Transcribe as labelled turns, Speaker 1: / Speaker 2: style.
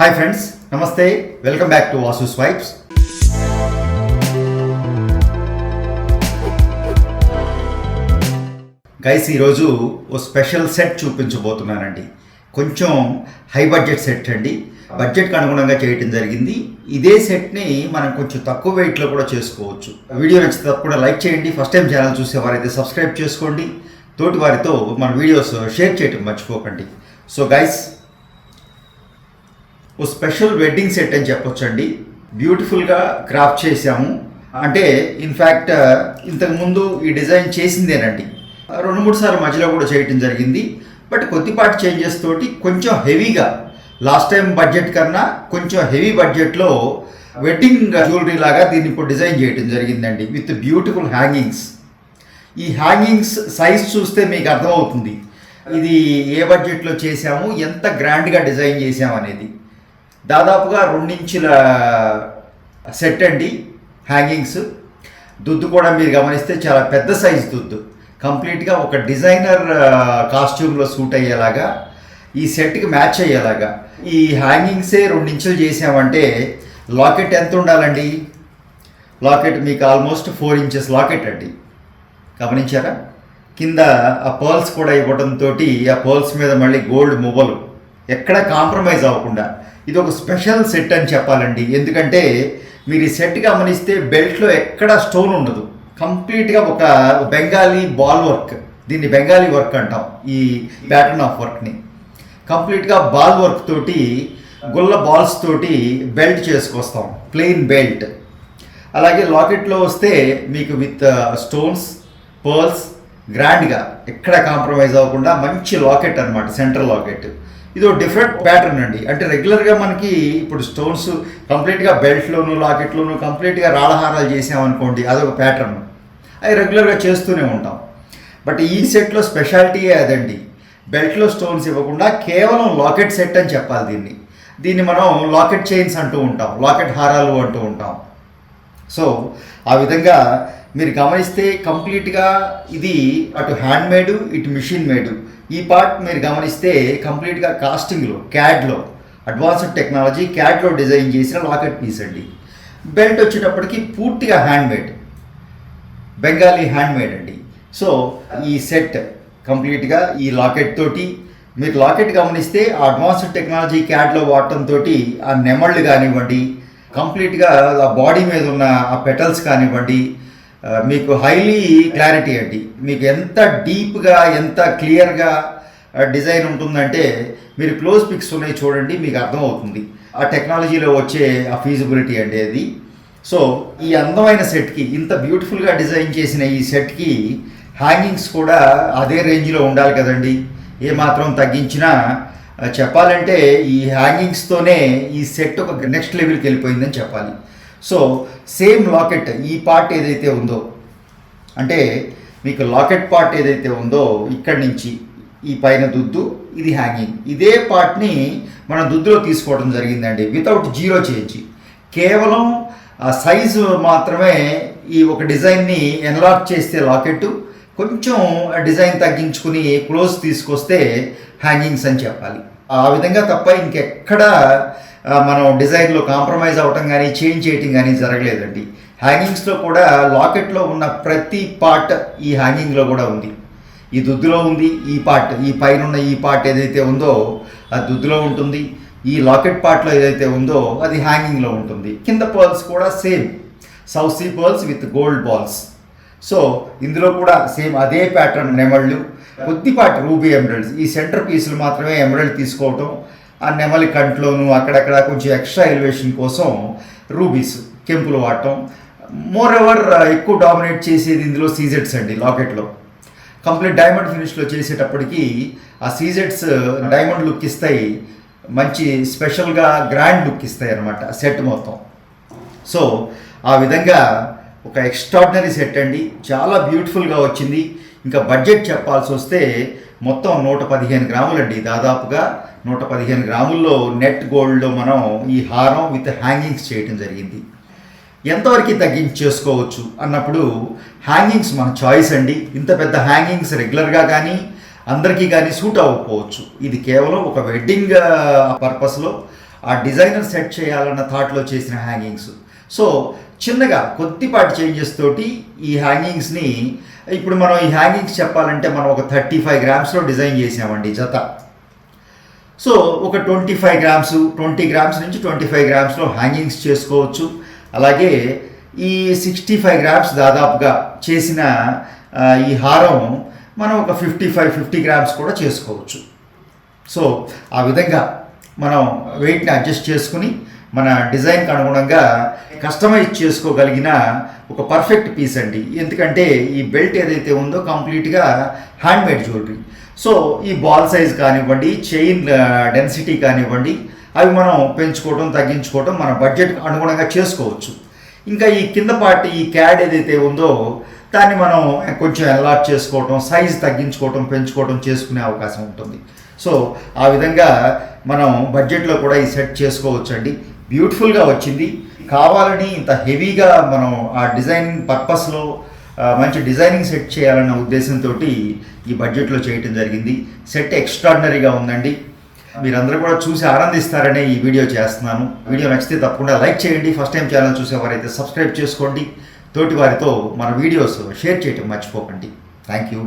Speaker 1: Hi friends నమస్తే welcome back to Vasu swipes guys ఈరోజు ఓ స్పెషల్ సెట్ చూపించబోతున్నానండి. కొంచెం హై బడ్జెట్ సెట్ అండి. బడ్జెట్కి అనుగుణంగా చేయటం జరిగింది. ఇదే సెట్ని మనం కొంచెం తక్కువ వెయిట్లో కూడా చేసుకోవచ్చు. వీడియో నచ్చితే తప్పకుండా లైక్ చేయండి. ఫస్ట్ టైం ఛానల్ చూసేవారైతే సబ్స్క్రైబ్ చేసుకోండి. తోటి వారితో మన వీడియోస్ షేర్ చేయటం మర్చిపోకండి. సో గైస్ ఓ స్పెషల్ వెడ్డింగ్ సెట్ అని చెప్పొచ్చండి. బ్యూటిఫుల్గా క్రాఫ్ట్ చేశాము. అంటే ఇన్ఫ్యాక్ట్ ఇంతకుముందు ఈ డిజైన్ చేసిందేనండి. రెండు మూడు సార్లు మధ్యలో కూడా చేయటం జరిగింది. బట్ కొద్దిపాటి చేంజెస్ తోటి కొంచెం హెవీగా లాస్ట్ టైం బడ్జెట్ కన్నా కొంచెం హెవీ బడ్జెట్లో వెడ్డింగ్ జ్యువెలరీ లాగా దీన్ని ఇప్పుడు డిజైన్ చేయడం జరిగిందండి. విత్ బ్యూటిఫుల్ హ్యాంగింగ్స్ ఈ హ్యాంగింగ్స్ సైజ్ చూస్తే మీకు అర్థమవుతుంది. ఇది ఏ బడ్జెట్లో చేసాము ఎంత గ్రాండ్గా డిజైన్ చేసాము అనేది దాదాపుగా రెండించుల సెట్ అండి హ్యాంగింగ్స్. దుద్దు కూడా మీరు గమనిస్తే చాలా పెద్ద సైజ్ దుద్దు. కంప్లీట్గా ఒక డిజైనర్ కాస్ట్యూమ్లో సూట్ అయ్యేలాగా ఈ సెట్కి మ్యాచ్ అయ్యేలాగా. ఈ హ్యాంగింగ్సే రెండించులు చేసామంటే లాకెట్ ఎంత ఉండాలండి? లాకెట్ మీకు ఆల్మోస్ట్ ఫోర్ ఇంచెస్ లాకెట్ అండి. గమనించారా? కింద ఆ పర్ల్స్ కూడా ఇవ్వడంతో ఆ పర్ల్స్ మీద మళ్ళీ గోల్డ్ మువ్వలు. ఎక్కడ కాంప్రమైజ్ అవ్వకుండా ఇది ఒక స్పెషల్ సెట్ అని చెప్పాలండి. ఎందుకంటే మీరు ఈ సెట్ గమనిస్తే బెల్ట్లో ఎక్కడ స్టోన్ ఉండదు. కంప్లీట్గా ఒక బెంగాలీ బాల్ వర్క్. దీన్ని బెంగాలీ వర్క్ అంటాం ఈ ప్యాటర్న్ ఆఫ్ వర్క్ని. కంప్లీట్గా బాల్ వర్క్ తోటి గుల్ల బాల్స్ తోటి బెల్ట్ చేసుకొస్తాం ప్లెయిన్ బెల్ట్. అలాగే లాకెట్లో వస్తే మీకు విత్ స్టోన్స్ పర్ల్స్ గ్రాండ్గా ఎక్కడ కాంప్రమైజ్ అవ్వకుండా మంచి లాకెట్ అనమాట సెంట్రల్ లాకెట్. ఇది ఒక డిఫరెంట్ ప్యాటర్న్ అండి. అంటే రెగ్యులర్గా మనకి ఇప్పుడు స్టోన్స్ కంప్లీట్గా బెల్ట్లోను లాకెట్లోను కంప్లీట్గా రాళహారాలు చేసామనుకోండి అదొక ప్యాటర్న్. అవి రెగ్యులర్గా చేస్తూనే ఉంటాం. బట్ ఈ సెట్లో స్పెషాలిటీయే అదండి. బెల్ట్లో స్టోన్స్ ఇవ్వకుండా కేవలం లాకెట్ సెట్ అని చెప్పాలి దీన్ని. దీన్ని మనం లాకెట్ చైన్స్ అంటూ ఉంటాం లాకెట్ హారాలు అంటూ ఉంటాం. సో ఆ విధంగా మీరు గమనిస్తే కంప్లీట్గా ఇది అటు హ్యాండ్ మేడ్ ఇటు మిషన్ మేడ్ ఈ పార్ట్ మీరు గమనిస్తే కంప్లీట్గా కాస్టింగ్లో క్యాడ్లో అడ్వాన్స్డ్ టెక్నాలజీ క్యాడ్లో డిజైన్ చేసిన లాకెట్ పీస్ అండి. బెల్ట్ వచ్చేటప్పటికి పూర్తిగా handmade Bengali hand made అండి. సో ఈ సెట్ కంప్లీట్గా ఈ లాకెట్ తోటి మీరు లాకెట్ గమనిస్తే ఆ అడ్వాన్స్డ్ టెక్నాలజీ క్యాడ్లో వాడటంతో ఆ నెమళ్ళు కానివ్వండి కంప్లీట్గా ఆ బాడీ మీద ఉన్న ఆ పెటల్స్ కానివ్వండి మీకు హైలీ క్లారిటీ అండి. మీకు ఎంత డీప్గా ఎంత క్లియర్గా డిజైన్ ఉంటుందంటే మీరు క్లోజ్ పిక్స్ ఉన్నాయి చూడండి మీకు అర్థమవుతుంది. ఆ టెక్నాలజీలో వచ్చే ఆ ఫీజిబిలిటీ అండి అది సో ఈ అందమైన సెట్కి ఇంత బ్యూటిఫుల్గా డిజైన్ చేసిన ఈ సెట్కి హ్యాంగింగ్స్ కూడా అదే రేంజ్లో ఉండాలి కదండి. ఏమాత్రం తగ్గించినా చెప్పాలంటే ఈ హ్యాంగింగ్స్తోనే ఈ సెట్ ఒక నెక్స్ట్ లెవెల్కి వెళ్ళిపోయిందని చెప్పాలి. సో సేమ్ లాకెట్ ఈ పార్ట్ ఏదైతే ఉందో అంటే మీకు లాకెట్ పార్ట్ ఏదైతే ఉందో ఇక్కడి నుంచి ఈ పైన దుద్దు ఇది హ్యాంగింగ్ ఇదే పార్ట్ని మనం దుద్దులో తీసుకోవడం జరిగిందండి. వితౌట్ జీరో చేంజ్ కేవలం ఆ సైజు మాత్రమే ఈ ఒక డిజైన్ని ఎన్లాక్ చేస్తే లాకెట్ కొంచెం డిజైన్ తగ్గించుకుని క్లోజ్ తీసుకొస్తే హ్యాంగింగ్స్ అని చెప్పాలి. ఆ విధంగా తప్ప ఇంకెక్కడ మనం డిజైన్లో కాంప్రమైజ్ అవ్వటం కానీ చేంజ్ చేయటం కానీ జరగలేదండి. హ్యాంగింగ్స్లో కూడా లాకెట్లో ఉన్న ప్రతి పార్ట్ ఈ హ్యాంగింగ్లో కూడా ఉంది. ఈ దుద్దులో ఉంది ఈ పార్ట్ ఈ పైన ఉన్న ఈ పార్ట్ ఏదైతే ఉందో అది దుద్దులో ఉంటుంది. ఈ లాకెట్ పార్ట్లో ఏదైతే ఉందో అది హ్యాంగింగ్లో ఉంటుంది. కింద పర్ల్స్ కూడా same. South Sea pearls with gold balls. So ఇందులో కూడా సేమ్ అదే ప్యాటర్న్ నెమళ్ళు కొద్దిపాటి రూబీ ఎమరల్డ్స్ ఈ సెంటర్ పీసులు మాత్రమే ఎమరల్డ్ తీసుకోవటం ఆ నెమలి కంట్లోను అక్కడక్కడ కొంచెం ఎక్స్ట్రా ఎలివేషన్ కోసం రూబీస్ కెంపులు వాడటం. మోర్ ఎవర్ ఎక్కువ డామినేట్ చేసేది ఇందులో సీజెట్స్ అండి లాకెట్లో కంప్లీట్ డైమండ్ ఫినిష్లో చేసేటప్పటికి ఆ సీజెట్స్ డైమండ్ లుక్ ఇస్తాయి. మంచి స్పెషల్గా గ్రాండ్ లుక్ ఇస్తాయి అనమాట సెట్ మొత్తం. సో ఆ విధంగా ఒక ఎక్స్ట్రాడినరీ సెట్ అండి. చాలా బ్యూటిఫుల్గా వచ్చింది. ఇంకా బడ్జెట్ చెప్పాల్సి వస్తే మొత్తం నూట పదిహేను గ్రాములండి దాదాపుగా నూట పదిహేను గ్రాముల్లో నెట్ గోల్డ్లో మనం ఈ హారం విత్ హ్యాంగింగ్స్ చేయటం జరిగింది. ఎంతవరకు తగ్గించి చేసుకోవచ్చు అన్నప్పుడు హ్యాంగింగ్స్ మన చాయిస్ అండి. ఇంత పెద్ద హ్యాంగింగ్స్ రెగ్యులర్గా కానీ అందరికీ కానీ సూట్ అవ్వకపోవచ్చు. ఇది కేవలం ఒక వెడ్డింగ్ పర్పస్లో ఆ డిజైనర్ సెట్ చేయాలన్న థాట్లో చేసిన హ్యాంగింగ్స్. సో చిన్నగా కొద్దిపాటి చేంజెస్ తోటి ఈ హ్యాంగింగ్స్ని ఇప్పుడు మనం ఈ హ్యాంగింగ్స్ చెప్పాలంటే మనం ఒక థర్టీ ఫైవ్ గ్రామ్స్లో డిజైన్ చేసామండి జత. సో ఒక twenty five grams twenty grams నుంచి ట్వంటీ ఫైవ్ గ్రామ్స్లో హ్యాంగింగ్స్ చేసుకోవచ్చు. అలాగే ఈ సిక్స్టీ ఫైవ్ గ్రామ్స్ దాదాపుగా చేసిన ఈ హారం మనం ఒక ఫిఫ్టీ ఫైవ్ ఫిఫ్టీ గ్రామ్స్ కూడా చేసుకోవచ్చు. సో ఆ విధంగా మనం వెయిట్ని అడ్జస్ట్ చేసుకుని మన డిజైన్కి అనుగుణంగా కస్టమైజ్ చేసుకోగలిగిన ఒక పర్ఫెక్ట్ పీస్ అండి. ఎందుకంటే ఈ బెల్ట్ ఏదైతే ఉందో కంప్లీట్గా హ్యాండ్మేడ్ జ్యువెలరీ సో ఈ బాల్ సైజ్ కానివ్వండి చైన్ డెన్సిటీ uh, కానివ్వండి అవి మనం పెంచుకోవడం తగ్గించుకోవడం మన బడ్జెట్ అనుగుణంగా చేసుకోవచ్చు. ఇంకా ఈ కింద పార్ట్ ఈ క్యాడ్ ఏదైతే ఉందో దాన్ని మనం కొంచెం ఎలాట్ చేసుకోవటం సైజ్ తగ్గించుకోవటం పెంచుకోవటం చేసుకునే అవకాశం ఉంటుంది. సో ఆ విధంగా మనం బడ్జెట్లో కూడా ఈ సెట్ చేసుకోవచ్చు అండి బ్యూటిఫుల్గా వచ్చింది. కావాలని ఇంత హెవీగా మనం ఆ డిజైనింగ్ పర్పస్లో మంచి డిజైనింగ్ సెట్ చేయాలన్న ఉద్దేశంతో ఈ బడ్జెట్లో చేయటం జరిగింది. సెట్ ఎక్స్ట్రాడినరీగా ఉందండి. మీరందరూ కూడా చూసి ఆనందిస్తారనే ఈ వీడియో చేస్తున్నాను. వీడియో నచ్చితే తప్పకుండా లైక్ చేయండి. ఫస్ట్ టైం ఛానల్ చూసేవారైతే సబ్స్క్రైబ్ చేసుకోండి. తోటి వారితో మన వీడియోస్ షేర్ చేయటం మర్చిపోకండి. Thank you